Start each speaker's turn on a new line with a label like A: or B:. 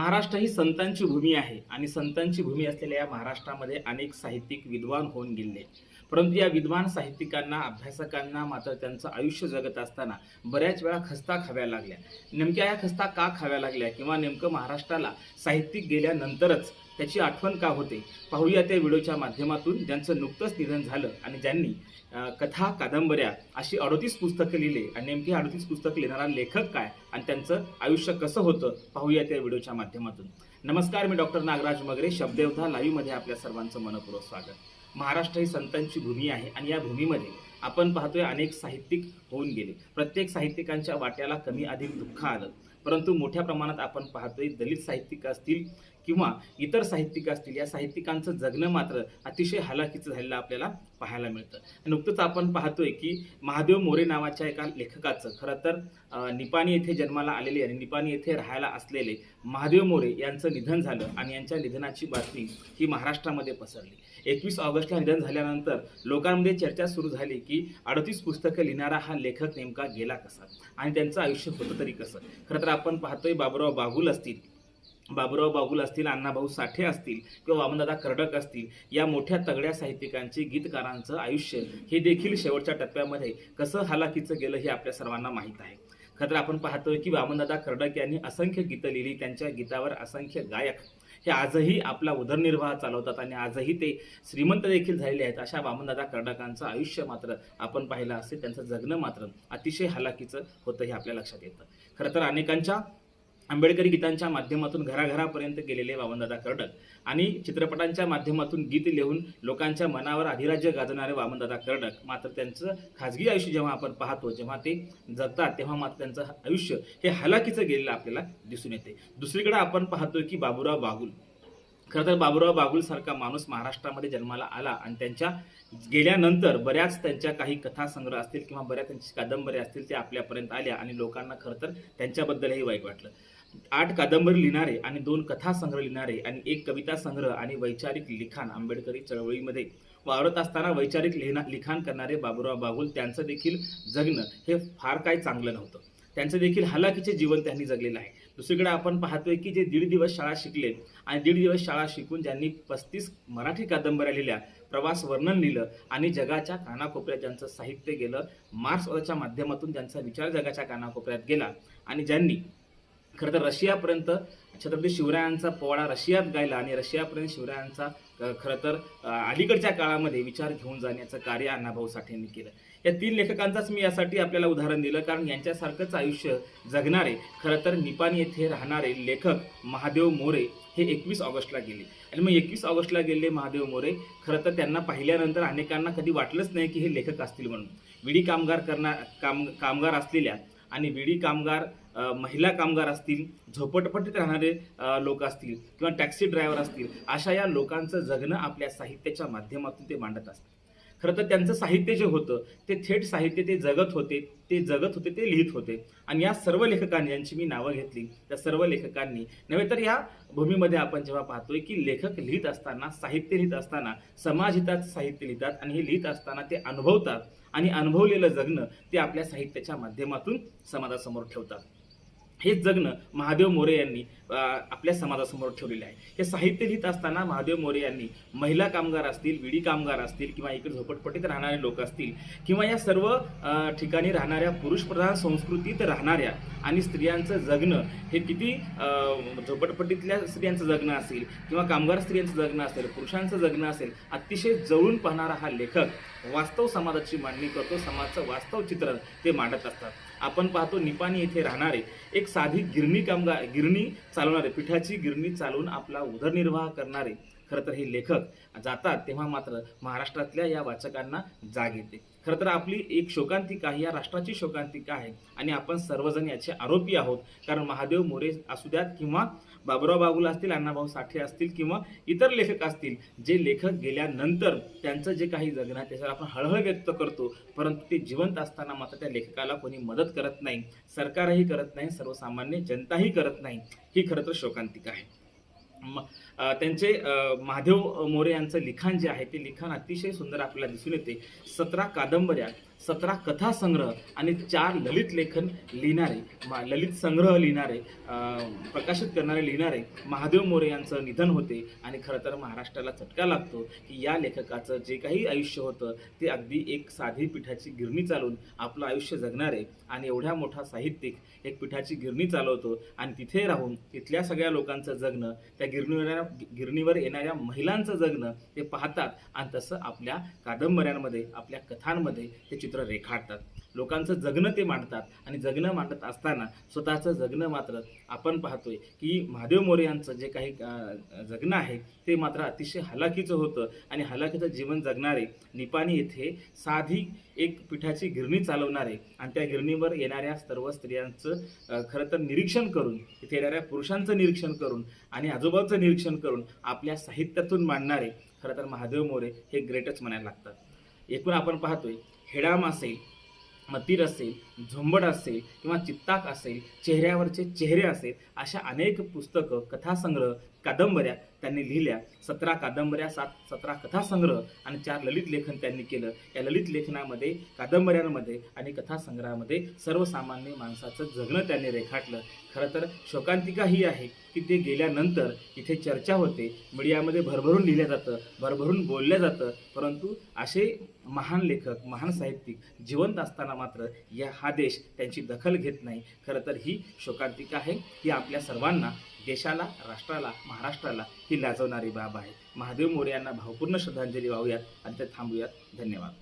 A: महाराष्ट्र ही संतांची भूमी आहे आणि संतांची भूमी असलेल्या या महाराष्ट्रामध्ये अनेक साहित्यिक विद्वान होऊन गेले. परंतु या विद्वान साहित्यिकांना अभ्यासकांना मात्र त्यांचं आयुष्य जगत असताना बऱ्याच वेळा खस्ता खाव्या लागल्या. नेमक्या या खस्ता का खाव्या लागल्या किंवा नेमकं महाराष्ट्राला साहित्यिक गेल्यानंतरच त्याची आठवण का होते? पाहूया त्या व्हिडिओच्या माध्यमातून ज्यांचं नुकतंच निधन झालं आणि ज्यांनी कथा कादंबऱ्या अशी अडोतीस पुस्तकं लिहिले आणि नेमकी अडोतीस पुस्तकं लिहिणारा लेखक काय आणि त्यांचं आयुष्य कसं होतं पाहूया त्या व्हिडिओच्या माध्यमातून. नमस्कार मी डॉक्टर नागराज मगरे शब्देवधा लाईव्हमध्ये आपल्या सर्वांचं मनपूर्वक स्वागत. महाराष्ट्र ही संतांची भूमी आहे आणि या भूमीमध्ये आपण पाहतोय अनेक साहित्यिक होऊन गेले. प्रत्येक साहित्यिकांच्या वाट्याला कमी अधिक दुःख आलं. परंतु मोठ्या प्रमाणात आपण पाहतोय दलित साहित्यिक असतील किंवा इतर साहित्यिक असतील या साहित्यिकांचं जगणं मात्र अतिशय हलाखीचं झालेलं आपल्याला पाहायला मिळतं. नुकतंच आपण पाहतोय की महादेव मोरे नावाच्या एका लेखकाचं खरं तर निपाणी येथे जन्माला आलेले आणि निपाणी येथे राहायला असलेले महादेव मोरे यांचं निधन झालं आणि यांच्या निधनाची बातमी ही महाराष्ट्रामध्ये पसरली. एकवीस ऑगस्टला निधन झाल्यानंतर लोकांमध्ये चर्चा सुरू झाली की अडतीस पुस्तकं लिहिणारा हा लेखक नेमका गेला कसा? आणि त्यांचं आयुष्य होतं तरी कसं? खरं तर आपण पाहतोय बाबुराव बागुल असतील बाबुराव बागुल असतील अण्णाभाऊ साठे असतील किंवा वामनदादा कर्डक असतील या मोठ्या तगड्या साहित्यिकांची गीतकारांचं आयुष्य हे देखील शेवटच्या टप्प्यामध्ये कसं हालाकीचं गेलं हे आपल्या सर्वांना माहीत आहे. खरं आपण पाहतोय की वामनदादा कर्डक यांनी असंख्य गीतं लिहिली त्यांच्या गीतावर असंख्य गायक हे आजही आपला उदरनिर्वाह चालवतात आणि आजही ते श्रीमंत देखील झालेले आहेत. अशा वामनदादा कर्डकांचं आयुष्य मात्र आपण पाहिलं असेल त्यांचं जगणं मात्र अतिशय हालाकीचं होतं हे आपल्या लक्षात येतं. खरं तर अनेकांच्या आंबेडकरी गीतांच्या माध्यमातून घराघरापर्यंत गेलेले वामनदादा कर्डक आणि चित्रपटांच्या माध्यमातून गीत लिहून लोकांच्या मनावर अधिराज्य गाजवणारे वामनदादा कर्डक मात्र त्यांचं खाजगी आयुष्य जेव्हा आपण पाहतो जेव्हा ते जगतात तेव्हा मात्र त्यांचं आयुष्य हे हलाखीचं गेलेलं आपल्याला दिसून येते. दुसरीकडे आपण पाहतो की बाबुराव बागुल खरं तर बाबुराव बागुलसारखा माणूस महाराष्ट्रामध्ये जन्माला आला आणि त्यांच्या गेल्यानंतर बऱ्याच त्यांच्या काही कथासंग्रह असतील किंवा बऱ्याच त्यांची कादंबऱ्या असतील त्या आपल्यापर्यंत आल्या आणि लोकांना खरं तर त्यांच्याबद्दलही वाईट वाटलं. आठ कादंबरी लिहिणारे आणि दोन कथा संग्रह लिहिणारे आणि एक कविता संग्रह आणि वैचारिक लिखाण आंबेडकरी चळवळीमध्ये. वावरत असताना वैचारिक लिहिणा लिखाण करणारे बाबुराव बागुल त्यांचं देखील जगणं हे फार काय चांगलं नव्हतं. त्यांचं देखील हलाखीचे जीवन त्यांनी जगलेलं आहे. दुसरीकडे आपण पाहतोय की जे दीड दिवस शाळा शिकले आणि दीड दिवस शाळा शिकून ज्यांनी पस्तीस मराठी कादंबऱ्या लिहिल्या प्रवास वर्णन लिहिलं आणि जगाच्या कानाकोपऱ्यात ज्यांचं साहित्य गेलं मार्क्सवादाच्या माध्यमातून ज्यांचा विचार जगाच्या कानाकोपऱ्यात गेला आणि ज्यांनी खरं तर रशियापर्यंत छत्रपती शिवरायांचा पोवाडा रशियात गायला आणि रशियापर्यंत शिवरायांचा खरं तर अलीकडच्या काळामध्ये विचार घेऊन जाण्याचं कार्य अण्णाभाऊ साठेंनी केलं. या तीन लेखकांचाच मी यासाठी आपल्याला उदाहरण दिलं कारण यांच्यासारखंच आयुष्य जगणारे खरं तर निपाणी येथे राहणारे लेखक महादेव मोरे हे एकवीस ऑगस्टला गेले. आणि मग एकवीस ऑगस्टला गेले महादेव मोरे खरं तर त्यांना पाहिल्यानंतर अनेकांना कधी वाटलंच नाही की हे लेखक असतील म्हणून. विडी कामगार करणार काम कामगार असलेल्या आणि विडी कामगार महिला कामगार असतील झोपटपट्टीत राहणारे लोक असतील किंवा टॅक्सी ड्रायव्हर असतील अशा या लोकांचं जगणं आपल्या साहित्याच्या माध्यमातून ते मांडत असतात. खरं तर त्यांचं साहित्य जे होतं ते थेट साहित्य ते जगत होते ते जगत होते ते लिहित होते. आणि या सर्व लेखकांनी यांची मी नावं घेतली त्या सर्व लेखकांनी नव्हे तर या भूमीमध्ये आपण जेव्हा पाहतोय की लेखक लिहित असताना साहित्य लिहित असताना समाजहितात साहित्य लिहितात आणि हे लिहित असताना ते अनुभवतात आणि अनुभवलेलं जगणं ते आपल्या साहित्याच्या माध्यमातून समाजासमोर ठेवतात. हेच जगणं महादेव मोरे यांनी आपल्या समाजासमोर ठेवलेलं आहे. हे साहित्य लिहित असताना महादेव मोरे यांनी महिला कामगार असतील विडी कामगार असतील किंवा इकडे झोपटपट्टीत राहणारे लोक असतील किंवा या सर्व ठिकाणी राहणाऱ्या पुरुषप्रधान संस्कृतीत राहणाऱ्या आणि स्त्रियांचं जगणं हे किती झोपटपटीतल्या झोपटपट्टीतल्या स्त्रियांचं जगणं असेल किंवा कामगार स्त्रियांचं जगणं असेल पुरुषांचं जगणं असेल अतिशय जवळून पाहणारा हा लेखक वास्तव समाजाची मांडणी करतो समाजाचं वास्तव चित्रण ते मांडत असतात. आपण पाहतो निपाणी येथे राहणारे एक साधी गिरणी कामगार गिरणी चालवणारे पिठाची गिरणी चालवून आपला उदरनिर्वाह करणारे खरं तर हे लेखक जातात तेव्हा मात्र महाराष्ट्रातल्या या वाचकांना जाग येते. खरं तर आपली एक शोकांतिका आहे या राष्ट्राची शोकांतिका आहे आणि आपण सर्वजण याचे आरोपी आहोत. कारण महादेव मोरे असू द्यात किंवा बाबुराव बागुल असतील अण्णाभाऊ साठे असतील किंवा इतर लेखक असतील जे लेखक गेल्यानंतर त्यांचं जे काही जगणं आहे त्याच्यावर आपण हळहळ व्यक्त करतो परंतु ते जिवंत असताना मात्र त्या लेखकाला कोणी मदत करत नाही सरकारही करत नाही सर्वसामान्य जनताही करत नाही. ही खरं तर शोकांतिका आहे. त्यांचे महादेव मोरे यांचं लिखाण जे आहे ते लिखाण अतिशय सुंदर आपल्याला दिसून येते. सतरा कादंबऱ्या सतरा कथा संग्रह आणि चार ललित लेखन लिहिणारे मा- ललित संग्रह लिहिणारे प्रकाशित करणारे लिहिणारे महादेव मोरे यांचं निधन होते. आणि खरं तर महाराष्ट्राला चटका लागतो की या लेखकाचं जे काही आयुष्य होतं ते अगदी एक साधी पिठाची गिरणी चालून आपलं आयुष्य जगणारे आणि एवढ्या मोठा साहित्यिक एक पिठाची गिरणी चालवतो आणि तिथे राहून तिथल्या सगळ्या लोकांचं जगणं त्या गिरणीवर गिरणीवर येणाऱ्या महिलांचं जगणं ते पाहतात. आणि तसं आपल्या कादंबऱ्यांमध्ये आपल्या कथांमध्ये त्याची चित्र रेखाटतात. लोकांचं जगणं ते मांडतात आणि जगणं मांडत असताना स्वतःचं जगणं मात्र आपण पाहतोय की महादेव मोरे यांचं जे काही जगणं आहे ते मात्र अतिशय हलाखीचं होतं आणि हलाखीचं जीवन जगणारे निपाणी येथे साधी एक पिठाची गिरणी चालवणारे आणि त्या गिरणीवर येणाऱ्या सर्व स्त्रियांचं खरं तर निरीक्षण करून इथे येणाऱ्या पुरुषांचं निरीक्षण करून आणि आजोबांचं निरीक्षण करून आपल्या साहित्यातून मांडणारे खरं तर महादेव मोरे हे ग्रेटच म्हणायला लागतात. एकूण आपण पाहतोय हेडाम असेल मतीर असेल झुंबड असेल किंवा चित्ताक असेल चेहऱ्यावरचे चेहरे असेल अशा अनेक पुस्तकं कथासंग्रह कादंबऱ्या त्यांनी लिहिल्या. सतरा कादंबऱ्या सात सतरा कथासंग्रह आणि चार ललित लेखन त्यांनी केलं. या ललित लेखनामध्ये कादंबऱ्यांमध्ये आणि कथासंग्रहामध्ये सर्वसामान्य माणसाचं जगणं त्यांनी रेखाटलं. खरं तर शोकांतिका ही आहे की ते गेल्यानंतर इथे चर्चा होते. मीडियामध्ये भरभरून लिहिलं जातं भरभरून बोललं जातं. परंतु असे महान लेखक महान साहित्यिक जिवंत असताना मात्र या हा देश त्यांची दखल घेत नाही. खरं तर ही शोकांतिका आहे ही आपल्या सर्वांना देशाला राष्ट्राला महाराष्ट्राला ही लाजवणारी बाब आहे. महादेव मोरे यांना भावपूर्ण श्रद्धांजली वाहूयात आणि ते थांबूयात. धन्यवाद.